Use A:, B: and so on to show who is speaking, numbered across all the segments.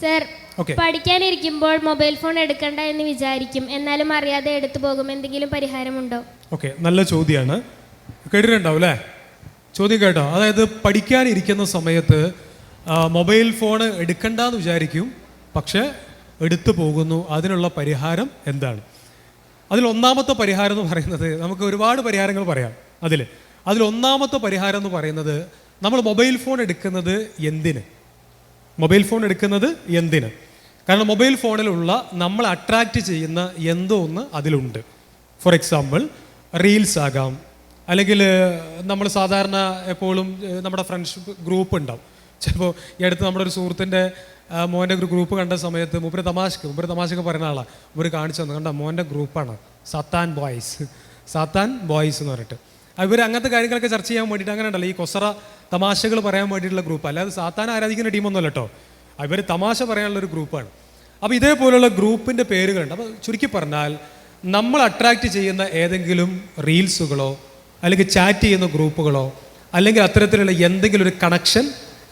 A: Sir പഠിക്കാനിരിക്കുമ്പോൾ mobile phone എടുക്കണ്ട എന്ന് വിചാരിക്കും. എന്നാലും അറിയാതെ എടുത്തു പോകും. എന്തെങ്കിലും പരിഹാരമുണ്ടോ?
B: ഓക്കെ നല്ല ചോദ്യമാണ് കേട്ടിട്ടുണ്ടാവും അല്ലേ? ചോദ്യം കേട്ടോ. അതായത് പഠിക്കാനിരിക്കുന്ന സമയത്ത് മൊബൈൽ ഫോൺ എടുക്കണ്ട എന്ന് വിചാരിക്കും. പക്ഷേ എടുത്തു പോകുന്നു. അതിനുള്ള പരിഹാരം എന്താണ്? അതിൽ ഒന്നാമത്തെ പരിഹാരം എന്ന് പറയുന്നത് നമുക്ക് ഒരുപാട് പരിഹാരങ്ങൾ പറയാം. അതിൽ അതിൽ ഒന്നാമത്തെ പരിഹാരം എന്ന് പറയുന്നത് നമ്മൾ മൊബൈൽ ഫോൺ എടുക്കുന്നത് എന്തിന്? മൊബൈൽ ഫോൺ എടുക്കുന്നത് എന്തിന്? കാരണം മൊബൈൽ ഫോണിലുള്ള നമ്മൾ അട്രാക്റ്റ് ചെയ്യുന്ന എന്തോ ഒന്ന് അതിലുണ്ട്. ഫോർ എക്സാമ്പിൾ റീൽസ് ആകാം. അല്ലെങ്കിൽ നമ്മൾ സാധാരണ എപ്പോഴും നമ്മുടെ ഫ്രണ്ട്ഷിപ്പ് ഗ്രൂപ്പ് ഉണ്ടാവും. ചിലപ്പോൾ ഈ അടുത്ത് നമ്മുടെ ഒരു സുഹൃത്തിന്റെ മോന്റെ ഒരു ഗ്രൂപ്പ് കണ്ട സമയത്ത് മൂപ്പര് തമാശക്ക് മൂപ്പര് തമാശക്ക് പറയുന്ന ആളാണ് ഇവർ കാണിച്ചു തന്നു. കണ്ട? മോന്റെ ഗ്രൂപ്പാണ് സത്താൻ ബോയ്സ് സത്താൻ ബോയ്സ് എന്ന് പറഞ്ഞിട്ട്. ഇവർ അങ്ങനത്തെ കാര്യങ്ങളൊക്കെ ചർച്ച ചെയ്യാൻ വേണ്ടിയിട്ട് അങ്ങനെ ഉണ്ടല്ലോ. ഈ കൊസറ തമാശകൾ പറയാൻ വേണ്ടിയിട്ടുള്ള ഗ്രൂപ്പ് അല്ലാതെ സാത്താൻ ആരാധിക്കുന്ന ടീമൊന്നുമല്ല കേട്ടോ ഇവർ തമാശ പറയാനുള്ള ഒരു ഗ്രൂപ്പാണ് അപ്പോൾ ഇതേപോലുള്ള ഗ്രൂപ്പിന്റെ പേരുകളുണ്ട്. അപ്പോൾ ചുരുക്കി പറഞ്ഞാൽ നമ്മൾ അട്രാക്റ്റ് ചെയ്യുന്ന ഏതെങ്കിലും റീൽസുകളോ അല്ലെങ്കിൽ ചാറ്റ് ചെയ്യുന്ന ഗ്രൂപ്പുകളോ അല്ലെങ്കിൽ അത്തരത്തിലുള്ള എന്തെങ്കിലും ഒരു കണക്ഷൻ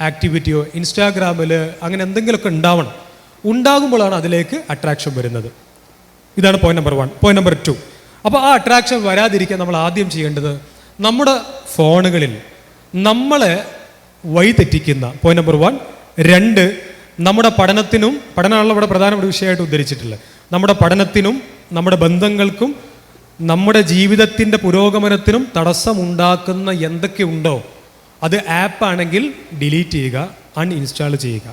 B: ആക്ടിവിറ്റിയോ ഇൻസ്റ്റാഗ്രാമിൽ അങ്ങനെ എന്തെങ്കിലുമൊക്കെ ഉണ്ടാവണം. ഉണ്ടാകുമ്പോഴാണ് അതിലേക്ക് അട്രാക്ഷൻ വരുന്നത്. ഇതാണ് point number one point number two അപ്പോൾ ആ അട്രാക്ഷൻ വരാതിരിക്കാൻ നമ്മൾ ആദ്യം ചെയ്യേണ്ടത് നമ്മുടെ ഫോണുകളിൽ നമ്മളെ വഴി തെറ്റിക്കുന്ന പോയിന്റ് നമ്പർ വൺ രണ്ട് നമ്മുടെ പഠനത്തിനും പഠനമാണല്ലോ ഇവിടെ പ്രധാനപ്പെട്ട വിഷയമായിട്ട് ഉദ്ധരിച്ചിട്ടുള്ളത്. നമ്മുടെ പഠനത്തിനും നമ്മുടെ ബന്ധങ്ങൾക്കും നമ്മുടെ ജീവിതത്തിന്റെ പുരോഗമനത്തിനും തടസ്സമുണ്ടാക്കുന്ന എന്തൊക്കെയുണ്ടോ അത് ആപ്പാണെങ്കിൽ ഡിലീറ്റ് ചെയ്യുക അൺഇൻസ്റ്റാൾ ചെയ്യുക.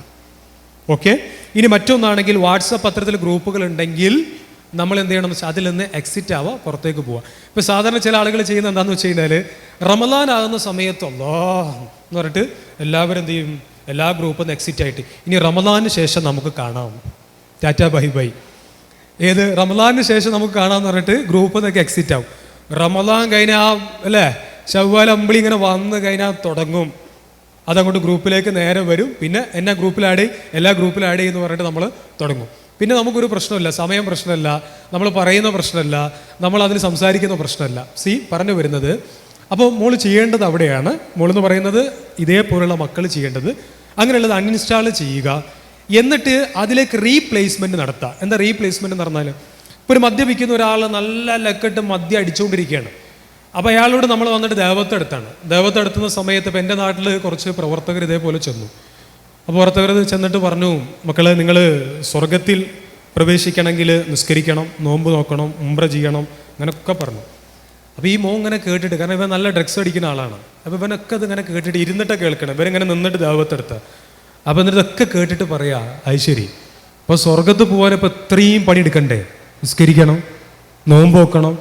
B: ഓക്കെ ഇനി മറ്റൊന്നാണെങ്കിൽ വാട്സപ്പ് അത്തരത്തിൽ ഗ്രൂപ്പുകൾ ഉണ്ടെങ്കിൽ നമ്മൾ എന്ത് ചെയ്യണം അതിൽ നിന്ന് എക്സിറ്റ് ആവുക പുറത്തേക്ക് പോവുക ഇപ്പോൾ സാധാരണ ചില ആളുകൾ ചെയ്യുന്ന എന്താണെന്ന് വെച്ച് കഴിഞ്ഞാൽ റമലാൻ ആകുന്ന സമയത്തല്ലോ എന്ന് പറഞ്ഞിട്ട് എല്ലാവരും എന്ത് ചെയ്യും? എല്ലാ ഗ്രൂപ്പിൽ നിന്ന് എക്സിറ്റ് ആയിട്ട്. ഇനി റമലാന് ശേഷം നമുക്ക് കാണാം. Tata bye bye. ഏത്? റമലാന് ശേഷം നമുക്ക് കാണാമെന്ന് പറഞ്ഞിട്ട് ഗ്രൂപ്പിൽ നിന്നൊക്കെ എക്സിറ്റ് ആവും. റമലാൻ കഴിഞ്ഞാൽ അല്ലേ? ചവ്വാൽ അമ്പിളി ഇങ്ങനെ വന്ന് കഴിഞ്ഞാൽ തുടങ്ങും. അതങ്ങോട്ട് ഗ്രൂപ്പിലേക്ക് നേരെ വരും. പിന്നെ എന്നെ ഗ്രൂപ്പിൽ ആഡ് ചെയ്യും എല്ലാ ഗ്രൂപ്പിൽ ആഡ് ചെയ്യുമെന്ന് പറഞ്ഞിട്ട് നമ്മൾ തുടങ്ങും. പിന്നെ നമുക്കൊരു പ്രശ്നമില്ല സമയം പ്രശ്നമല്ല നമ്മൾ പറയുന്ന പ്രശ്നമല്ല നമ്മൾ അതിൽ സംസാരിക്കുന്ന പ്രശ്നമല്ല. സി പറഞ്ഞു വരുന്നത് അപ്പോൾ മോൾ ചെയ്യേണ്ടത് അവിടെയാണ്. മോളെന്ന് പറയുന്നത് ഇതേപോലുള്ള മക്കൾ ചെയ്യേണ്ടത് അങ്ങനെയുള്ളത് അൺഇൻസ്റ്റാൾ ചെയ്യുക എന്നിട്ട് അതിലേക്ക് റീപ്ലേസ്മെന്റ് നടത്തുക. എന്താ റീപ്ലേസ്മെന്റ് എന്ന് പറഞ്ഞാൽ ഇപ്പോൾ ഒരു മദ്യപിക്കുന്ന ഒരാൾ നല്ല ലക്കിട്ട് മദ്യം അടിച്ചുകൊണ്ടിരിക്കുകയാണ്. അപ്പോൾ അയാളോട് നമ്മൾ വന്നിട്ട് ദേവത്തെടുത്താണ് ദേവത്തെടുത്തുന്ന സമയത്ത് ഇപ്പം എന്റെ നാട്ടിൽ കുറച്ച് പ്രവർത്തകർ ഇതേപോലെ ചെന്നു. അപ്പോൾ പ്രവർത്തകർ ചെന്നിട്ട് പറഞ്ഞു മക്കളെ നിങ്ങൾ സ്വർഗത്തിൽ പ്രവേശിക്കണമെങ്കിൽ നിസ്കരിക്കണം നോമ്പ് നോക്കണം ഉംറ ചെയ്യണം അങ്ങനെയൊക്കെ പറഞ്ഞു. അപ്പോൾ ഈ മോ ഇങ്ങനെ കേട്ടിട്ട് കാരണം ഇവൻ നല്ല ഡ്രഗ്സ് അടിക്കുന്ന ആളാണ്. അപ്പോൾ ഇവനൊക്കെ അത് ഇങ്ങനെ കേട്ടിട്ട് ഇരുന്നിട്ട് കേൾക്കണം ഇവരിങ്ങനെ നിന്നിട്ട് ദേവത്തെടുത്ത. അപ്പോൾ എന്നിട്ട് ഇതൊക്കെ കേട്ടിട്ട് പറയാ അത് ശരി അപ്പോൾ സ്വർഗത്ത് പോകാൻ ഇപ്പോൾ ഇത്രയും പണിയെടുക്കണ്ടേ നിസ്കരിക്കണം നോമ്പ് നോക്കണം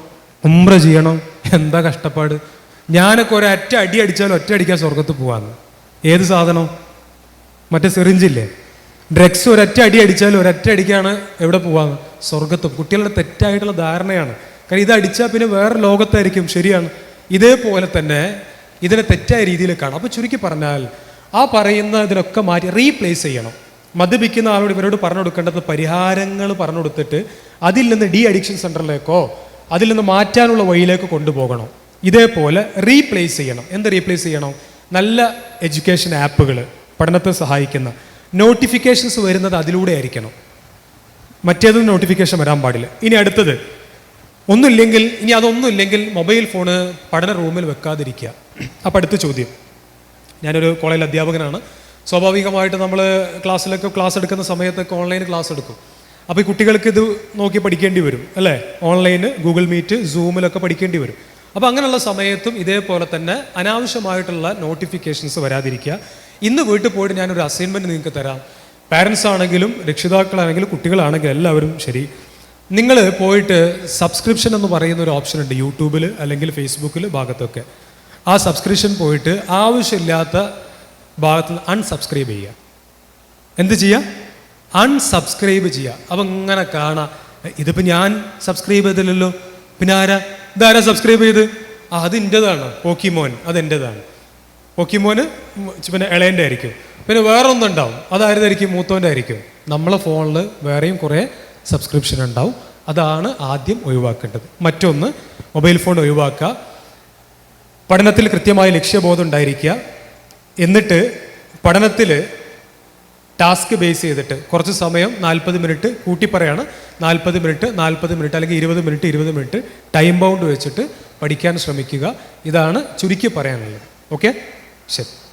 B: ഉംറ ചെയ്യണം എന്താ കഷ്ടപ്പാട്? ഞാനൊക്കെ ഒരൊറ്റ അടി അടിച്ചാലും ഒറ്റ അടിക്കാൻ സ്വർഗത്ത് പോകാമെന്ന് ഏത് സാധനം? മറ്റേ സിറിഞ്ചില്ലേ? ഡ്രഗ്സ് ഒരൊറ്റ അടി അടിച്ചാലും ഒരൊറ്റ അടിക്കാണ് എവിടെ പോവാന്ന്. സ്വർഗത്തും കുട്ടികളുടെ തെറ്റായിട്ടുള്ള ധാരണയാണ്. കാരണം ഇത് അടിച്ചാൽ പിന്നെ വേറെ ലോകത്തായിരിക്കും. ശരിയാണ്. ഇതേപോലെ തന്നെ ഇതിനെ തെറ്റായ രീതിയിൽ കാണാം. അപ്പോൾ ചുരുക്കി പറഞ്ഞാൽ ആ പറയുന്ന ഇതിനൊക്കെ മാറ്റി റീപ്ലേസ് ചെയ്യണം. മദ്യപിക്കുന്ന ആളോട് ഇവരോട് പറഞ്ഞു കൊടുക്കേണ്ടത് പരിഹാരങ്ങൾ പറഞ്ഞു കൊടുത്തിട്ട് അതിൽ നിന്ന് ഡി അഡിക്ഷൻ സെന്ററിലേക്കോ അതിൽ നിന്ന് മാറ്റാനുള്ള വഴിയിലേക്ക് കൊണ്ടുപോകണം. ഇതേപോലെ റീപ്ലേസ് ചെയ്യണം. എന്ത് റീപ്ലേസ് ചെയ്യണം? നല്ല എഡ്യൂക്കേഷൻ ആപ്പുകൾ പഠനത്തെ സഹായിക്കുന്ന നോട്ടിഫിക്കേഷൻസ് വരുന്നത് അതിലൂടെ ആയിരിക്കണം. മറ്റേതും നോട്ടിഫിക്കേഷൻ വരാൻ പാടില്ല. ഇനി അടുത്തത് ഒന്നുമില്ലെങ്കിൽ ഇനി അതൊന്നുമില്ലെങ്കിൽ മൊബൈൽ ഫോണ് പഠന റൂമിൽ വെക്കാതിരിക്കുക. അപ്പം അടുത്ത ചോദ്യം. ഞാനൊരു കോളേജിൽ അധ്യാപകനാണ്. സ്വാഭാവികമായിട്ട് നമ്മൾ ക്ലാസ്സിലൊക്കെ ക്ലാസ് എടുക്കുന്ന സമയത്തൊക്കെ ഓൺലൈൻ ക്ലാസ് എടുക്കും. അപ്പോൾ ഈ കുട്ടികൾക്ക് ഇത് നോക്കി പഠിക്കേണ്ടി വരും അല്ലേ? ഓൺലൈന് ഗൂഗിൾ മീറ്റ് സൂമിലൊക്കെ പഠിക്കേണ്ടി വരും. അപ്പോൾ അങ്ങനെയുള്ള സമയത്തും ഇതേപോലെ തന്നെ അനാവശ്യമായിട്ടുള്ള നോട്ടിഫിക്കേഷൻസ് വരാതിരിക്കുക. ഇന്ന് വീട്ടിൽ പോയിട്ട് ഞാനൊരു അസൈൻമെന്റ് നിങ്ങൾക്ക് തരാം. പാരൻസ് ആണെങ്കിലും രക്ഷിതാക്കളാണെങ്കിലും കുട്ടികളാണെങ്കിലും എല്ലാവരും ശരി. നിങ്ങൾ പോയിട്ട് സബ്സ്ക്രിപ്ഷൻ എന്ന് പറയുന്ന ഒരു ഓപ്ഷൻ ഉണ്ട് യൂട്യൂബിൽ അല്ലെങ്കിൽ ഫേസ്ബുക്കിൽ ഭാഗത്തൊക്കെ. ആ സബ്സ്ക്രിപ്ഷൻ പോയിട്ട് ആവശ്യമില്ലാത്ത ഭാഗത്ത് അൺസബ്സ്ക്രൈബ് ചെയ്യുക. എന്ത് ചെയ്യുക? അൺസബ്സ്ക്രൈബ് ചെയ്യുക. അപ്പം ഇങ്ങനെ കാണാം. ഇതിപ്പോൾ ഞാൻ സബ്സ്ക്രൈബ് ചെയ്തില്ലല്ലോ. പിന്നെ ആരാ? ഇതാരാ സബ്സ്ക്രൈബ് ചെയ്ത്? ആ അത് എന്റെതാണ് പോക്കിമോൻ. അത് പോക്കിമോന് പിന്നെ ഇളയന്റെ ആയിരിക്കും. പിന്നെ വേറെ ഒന്നുണ്ടാവും അതായിരുന്നായിരിക്കും മൂത്തോന്റെ ആയിരിക്കും. നമ്മളെ ഫോണിൽ വേറെയും കുറേ സബ്സ്ക്രിപ്ഷൻ ഉണ്ടാവും. അതാണ് ആദ്യം ഒഴിവാക്കേണ്ടത്. മറ്റൊന്ന് മൊബൈൽ ഫോൺ ഒഴിവാക്കുക. പഠനത്തിൽ കൃത്യമായ ലക്ഷ്യബോധം ഉണ്ടായിരിക്കുക. എന്നിട്ട് പഠനത്തിൽ ടാസ്ക് ബേസ് ചെയ്തിട്ട് കുറച്ച് സമയം നാൽപ്പത് മിനിറ്റ് കൂട്ടി പറയാണ്. നാൽപ്പത് മിനിറ്റ് നാൽപ്പത് മിനിറ്റ് അല്ലെങ്കിൽ ഇരുപത് മിനിറ്റ് ഇരുപത് മിനിറ്റ് ടൈം ബൗണ്ട് വെച്ചിട്ട് പഠിക്കാൻ ശ്രമിക്കുക. ഇതാണ് ചുരുക്കി പറയാനുള്ളത്. ഓക്കെ? ശരി